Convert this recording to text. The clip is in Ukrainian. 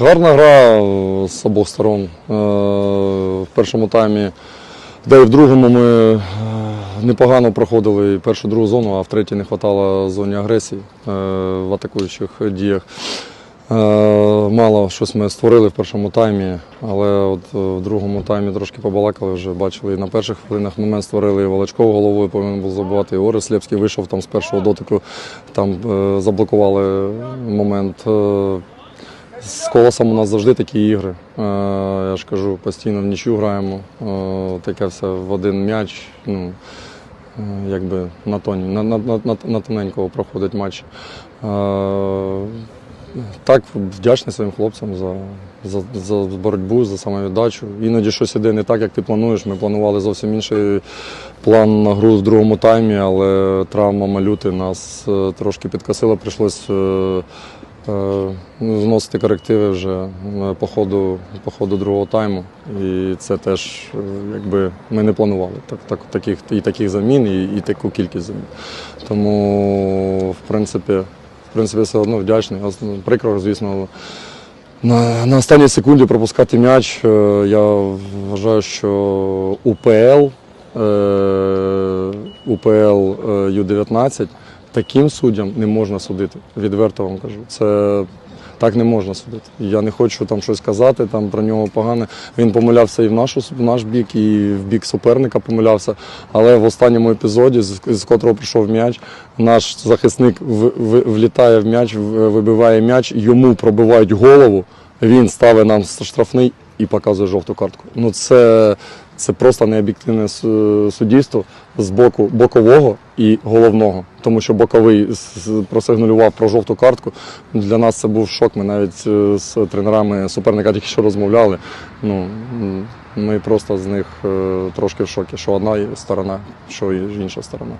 Гарна гра з обох сторон. Е, В першому таймі, де і в другому ми е, непогано проходили і першу другу зону, а в третій не вистачало зоні агресії е, в атакуючих діях. Мало щось ми створили в першому таймі, але от в другому таймі трошки побалакали вже. Бачили і на перших хвилинах момент створили і Волочков головою повинен був забувати. І Орес Лепський вийшов там з першого дотику, там заблокували момент. З колосом у нас завжди такі ігри. Е, я ж кажу, постійно в нічю граємо. Е, таке все в один м'яч. Ну, е, якби на, тоні, на, на, на, на, тоненького проходить матч. Так, вдячний своїм хлопцям за, за, за боротьбу, за самовіддачу. Іноді щось іде не так, як ти плануєш. Ми планували зовсім інший план на гру в другому таймі, але травма малюти нас трошки підкосила, прийшлось. Е, ну, Вносити корективи вже е, по ходу, по ходу другого тайму. І це теж е, якби ми не планували так, так, таких, і таких замін, і, і таку кількість замін. Тому, в принципі, в принципі, все одно вдячний. Ну, Прикро, звісно, на, на останній секунді пропускати м'яч. Я вважаю, що УПЛ, УПЛ е, Ю-19 таким суддям не можна судити. Відверто вам кажу. Це так не можна судити. Я не хочу там щось казати, там про нього погане. Він помилявся і в, нашу, в наш бік, і в бік суперника помилявся. Але в останньому епізоді, з, з котрого прийшов м'яч, наш захисник в, в, влітає в м'яч, вибиває м'яч, йому пробивають голову. Він ставить нам штрафний і показує жовту картку. Ну це, це просто необ'єктивне су- суддівство з боку бокового і головного. Тому що боковий просигналював про жовту картку. Для нас це був шок. Ми навіть е, з тренерами суперника тільки що розмовляли. Ну, ми просто з них е, трошки в шокі, що одна сторона, що інша сторона.